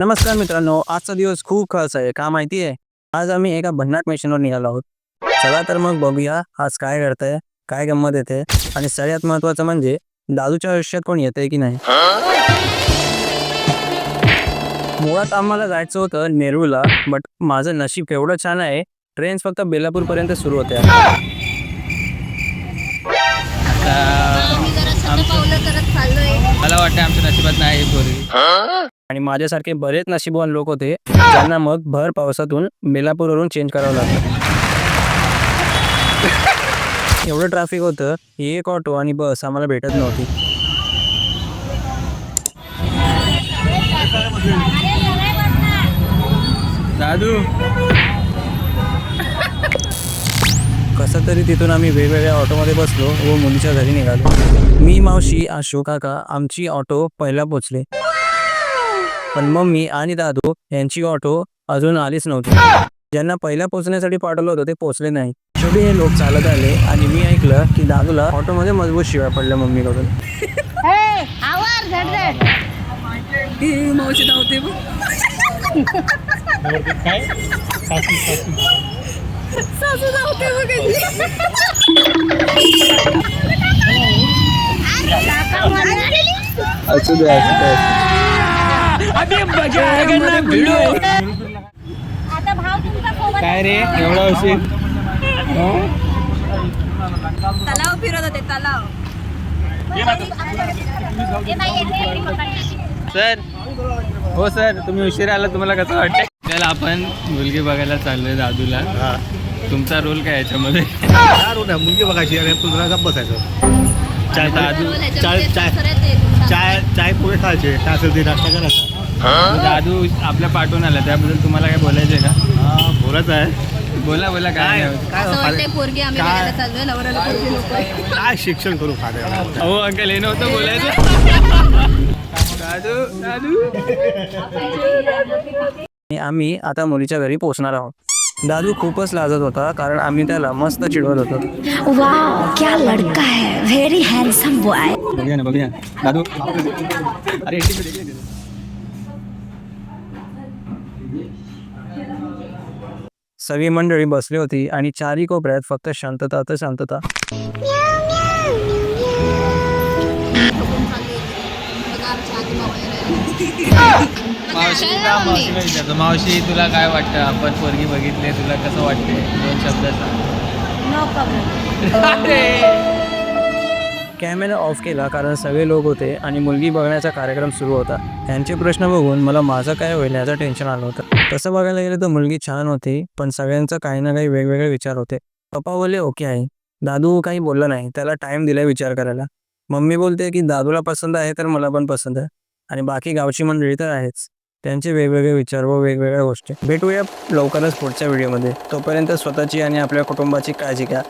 नमस्कार मित्रांनो आजचा दिवस खूप खास आहे. का माहिती आहे आज आम्ही एका भन्नाट मिशनवर निघालो आहोत. चला तर मग बघूया आज काय घडतंय काय गंमत येते आणि सगळ्यात महत्वाचं म्हणजे दादूच्या आयुष्यात कोण येतंय की नाही? मुळात आम्हाला जायचं होतं नेरूळला बट माझं नशीब केवढं छान आहे ट्रेन्स फक्त बेलापूर पर्यंत सुरू होत्या. आम्ही जरा शतपावलं करत चाललोय. मला वाटतं आमच्या नशिबात नाही आणि माझ्यासारखे बरेच नशीबवान लोक होते ज्यांना मग भर पावसातून बेलापूरवरून चेंज करावं लागतं एवढं ट्रॅफिक होतं ही एक ऑटो आणि बस आम्हाला भेटत नव्हती. दादू. कसं तरी तिथून आम्ही वेगवेगळ्या ऑटोमध्ये बसलो व मुलीच्या घरी निघालो. मी मावशी आशो काका आमची ऑटो पहिला पोचले. पण मम्मी आणि दादू यांची ऑटो अजून आलीच नव्हती. ज्यांना पहिल्या पोहोचण्यासाठी पाठवलं होतं ते पोहोचले नाही. शेवटी हे लोक चालत आले आणि मी ऐकलं की दादूला ऑटोमध्ये मजबूत शिवाय पडल्या मम्मीकडून. आवार झडझड मावशी धावते आता भाव तुमचा सोबत काय रे एवढा उशीर तलाव फिरत होते तलाव. सर हो सर तुम्ही उशीर आला तुम्हाला कसं वाटतं त्याला आपण मुलगी बघायला चाललोय दादूला तुमचा रोल काय याच्यामध्ये मुलगी बघायची आणि तुला गप्प बसायचं चाय चाय त्याच्यामध्ये चाय. चाय चाय पुढे खायचे काय असेल ते नाश्ता करायचा दादू आपल्या पाठवून आला त्याबद्दल तुम्हाला काय बोलायचं आहे का? हा बोलायचं आहे. बोला बोला काय काय शिक्षण करू खाते अहो अंकल हे नव्हतं बोलायचं. दादू दादू आम्ही आता मुलीच्या घरी पोहोचणार आहोत. दादू खूपच लाजत होता कारण आम्ही त्याला मस्त चिडवत होतो. वाह क्या लड़का है. वेरी हैंडसम बॉय बघूया ना बघूया. दादू अरे सगळी मंडळी बसली होती आणि चारही कोपऱ्यात फक्त शांतता तर शांतता. मावशी मावशीला विचारतो मावशी तुला काय वाटतं? आपण पोरगी बघितले तुला कसं वाटते दोन शब्द सांग. कॅमेरा ऑफ केला कारण सगळे लोक होते आणि मुलगी बघण्याचा कार्यक्रम सुरू होता. यांचे प्रश्न बघून मला माझं काय होईल याचं टेन्शन आलं होतं. तसं बघायला गेलं तर मुलगी छान होती पण सगळ्यांचं काही ना काही वेगवेगळे विचार होते. पप्पा बोलले ओके आहे दादू काही बोलला नाही त्याला टाइम दिलाय विचार करायला. मम्मी बोलते की दादूला पसंत आहे तर मला पण पसंत आहे. आणि बाकी गावची मंडळी तर आहेच. त्यांचे वेगवेगळे विचार व वेगवेगळ्या गोष्टी. भेटूया लवकरच पुढच्या व्हिडिओमध्ये. तोपर्यंत स्वतःची आणि आपल्या कुटुंबाची काळजी घ्या.